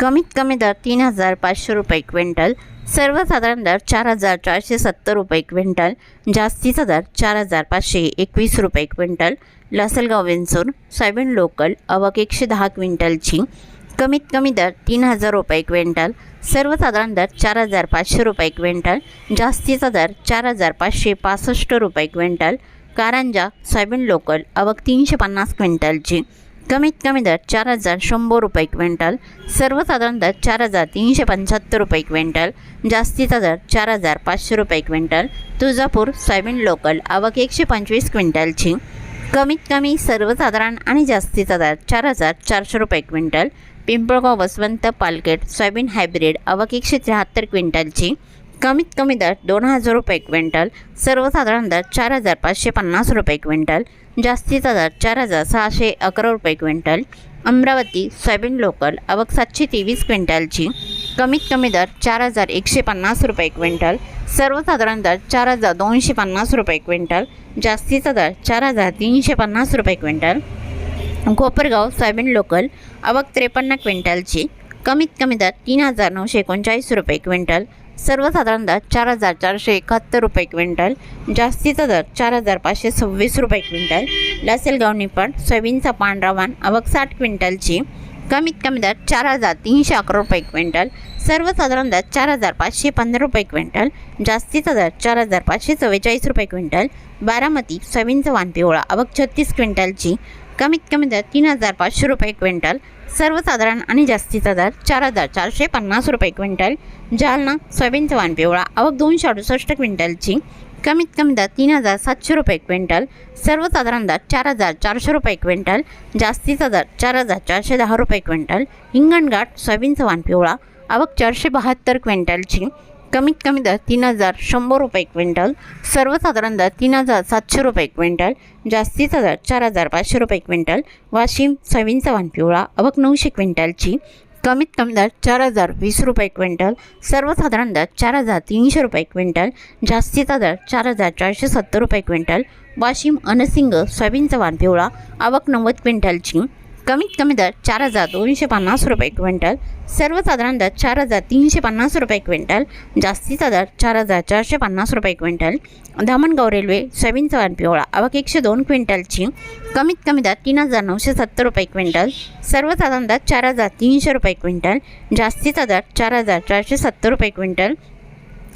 कमीत कमी दर तीन हजार पाचशे रुपये क्विंटल सर्वसाधारण दर चार हजार चारशे सत्तर रुपये क्विंटल जास्तीचा दर चार हजार पाचशे एकवीस रुपये quintal Lasalgaon Vinchur soybean local अवक एकशे दहा क्विंटलची कमीत कमी दर तीन हजार रुपये क्विंटल सर्वसाधारण दर चार हजार पाचशे रुपये क्विंटल जास्तीचा दर चार हजार पाचशे पासष्ट रुपये क्विंटल कारंजा सोयाबीन लोकल अवक तीनशे पन्नास क्विंटलची कमीत कमी दर चार हजार शंभर रुपये क्विंटल सर्वसाधारण दर चार हजार तीनशे पंच्याहत्तर रुपये क्विंटल जास्तीचा दर चार हजार पाचशे रुपये क्विंटल तुळजापूर सोयाबीन लोकल आवक एकशे पंचवीस क्विंटलची. कमीत कमी सर्वसाधारण आणि जास्तीचा दर चार हजार चारशे रुपये quintal Pimpalgaon Baswant Palkhed soybean hybrid आवक एकशे त्र्याहत्तर क्विंटलची. कमीत कमी दर दोन हजार रुपये क्विंटल सर्वसाधारण दर चार हजार पाचशे पन्नास रुपये क्विंटल जास्तीचा दर चार हजार सहाशे अकरा रुपये क्विंटल अमरावती सोयाबीन लोकल आवक सातशे तेवीस क्विंटलची कमीत कमी दर चार हजार एकशे पन्नास रुपये क्विंटल सर्वसाधारण दर चार हजार दोनशे पन्नास रुपये क्विंटल जास्तीचा दर चार हजार तीनशे पन्नास रुपये क्विंटल. कोपरगाव सोयाबीन लोकल आवक त्रेपन्न क्विंटलची कमीत कमी दर तीन हजार नऊशे एकोणचाळीस रुपये क्विंटल सर्वसाधारणतः चार हजार चारशे एकाहत्तर रुपये क्विंटल जास्तीचा दर चार हजार पाचशे सव्वीस रुपये क्विंटल लासेलगाव पण सोयाबीनचा पांढरा वाण आवक साठ क्विंटलची कमीत कमी दर चार हजार तीनशे अकरा रुपये क्विंटल सर्वसाधारण दर चार हजार पाचशे पंधरा रुपये क्विंटल जास्तीचा दर चार हजार पाचशे चव्वेचाळीस रुपये क्विंटल बारामती सोयाबीनचा वाण पिवळा अवघ छत्तीस क्विंटलची कमीत कमी दर तीन हजार पाचशे रुपये क्विंटल सर्वसाधारण आणि जास्तीचा दर चार हजार चारशे पन्नास रुपये क्विंटल जालना सोयाबीनचा वाण पिवळा आवक दोनशे अडुसष्ट क्विंटलची कमीत कमी दर तीन हजार सातशे रुपये क्विंटल सर्वसाधारण दर चार हजार चारशे रुपये क्विंटल जास्तीचा दर चार हजार चारशे दहा रुपये क्विंटल हिंगणघाट सोयाबीनचा वाण पिवळा आवक चारशे बहात्तर क्विंटलची कमीत कमी दर तीन हजार शंभर रुपये क्विंटल सर्वसाधारण दर तीन हजार सातशे रुपये क्विंटल जास्तीचा दर चार हजार पाचशे रुपये क्विंटल वाशिम सोयाबीनचा चव्हाण पिवळा आवक नऊशे क्विंटलची कमीत कमी दर चार हजार वीस रुपये क्विंटल सर्वसाधारण दर चार हजार तीनशे रुपये क्विंटल जास्तीचा दर चार हजार चारशे सत्तर रुपये क्विंटल वाशिम अनसिंग सोयाबीन चव्हाण पिवळा आवक नव्वद क्विंटलची कमीत कमी दर चार हजार दोनशे पन्नास रुपये क्विंटल. सर्वसाधारण दर चार हजार तीनशे पन्नास रुपये क्विंटल. जास्तीचा दर चार हजार चारशे पन्नास रुपये क्विंटल. धामणगाव रेल्वे सोयाबीनचा वाण पिवळा आवक एकशे दोन क्विंटलची. कमीत कमी दर तीन हजार नऊशे सत्तर रुपये क्विंटल. सर्वसाधारण दर चार हजार तीनशे रुपये क्विंटल. जास्तीचा दर चार हजार चारशे सत्तर रुपये क्विंटल.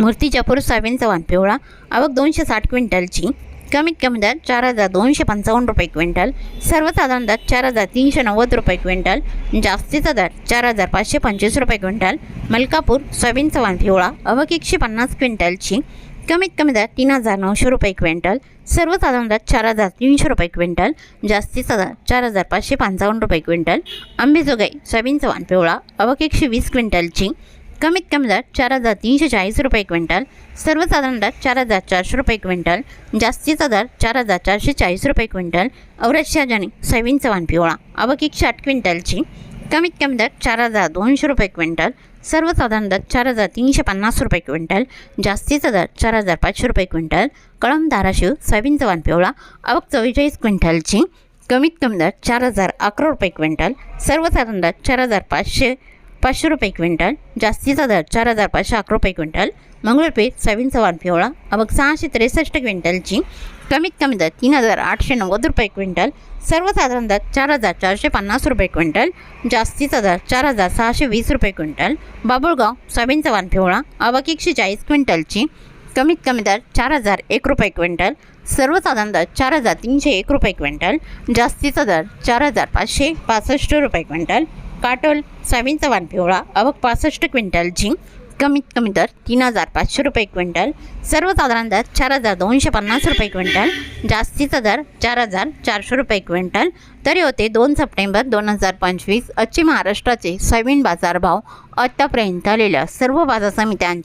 मूर्तीजापूर सोयाबीनचा वाण पिवळा आवक दोनशे साठ क्विंटलची. कमीत कमी दर चार हजार दोनशे पंचावन्न रुपये क्विंटल सर्वसाधारण दर चार हजार तीनशे नव्वद रुपये क्विंटल जास्तीचा दर चार हजार पाचशे पंचवीस रुपये क्विंटल मलकापूर सोयाबीनचा वाण पिवळा अवक एकशे पन्नास क्विंटलची कमीत कमी दर तीन हजार नऊशे रुपये क्विंटल सर्वसाधारण दर चार हजार तीनशे रुपये क्विंटल जास्तीचा दर चार हजार पाचशे पंचावन्न रुपये क्विंटल आंबेजोगाई सोयाबीनचा वाण पिवळा अवक एकशे वीस क्विंटलची कमीत कमी दर चार हजार तीनशे चाळीस रुपये क्विंटल सर्वसाधारण दर चार हजार चारशे रुपये क्विंटल जास्तीचा दर चार हजार चारशे चाळीस रुपये क्विंटल औरत शहाजानी सोयाबीनचा वाण पिवळा. अवकिक एकशे आठ क्विंटलची कमीत कमी दर चार हजार दोनशे रुपये क्विंटल सर्वसाधारण दर चार हजार तीनशे पन्नास रुपये क्विंटल जास्तीचा दर चार हजार पाचशे रुपये क्विंटल कळम धाराशिव सोयाबीनचा वाण पिवळा. अवक चव्वेचाळीस क्विंटलची कमीत कमी दर चार हजार अकरा रुपये क्विंटल सर्वसाधारण दर चार हजार पाचशे पाचशे रुपये क्विंटल जास्तीचा दर चार हजार पाचशे अकरा रुपये क्विंटल मंगळपीठ सोयाबीनचा वाण पिवळा आवक सहाशे त्रेसष्ट क्विंटलची कमीत कमी दर तीन हजार आठशे नव्वद रुपये क्विंटल सर्वसाधारण दर चार हजार चारशे पन्नास रुपये क्विंटल जास्तीचा दर चार हजार सहाशे वीस रुपये क्विंटल बाबुळगाव सोयाबीनचा वाण पिवळा आवक एकशे चाळीस क्विंटलची कमीत कमी दर चार हजार एक रुपये क्विंटल सर्वसाधारण दर चार हजार तीनशे एक रुपये क्विंटल जास्तीचा दर चार हजार पाचशे पासष्ट रुपये क्विंटल काटोल सोयाबीनचा वाण पिवळा अवघ पासष्ट क्विंटल झिंक कमीत कमी दर तीन हजार पाचशे रुपये क्विंटल. सर्वसाधारण दर चार हजार दोनशे पन्नास रुपये क्विंटल. जास्तीचा दर चार हजार चारशे रुपये क्विंटल. तरी होते दोन सप्टेंबर दोन हजार पंचवीस आजचे महाराष्ट्राचे सोयाबीन बाजारभाव आत्तापर्यंत आलेल्या सर्व बाजार समित्यांचे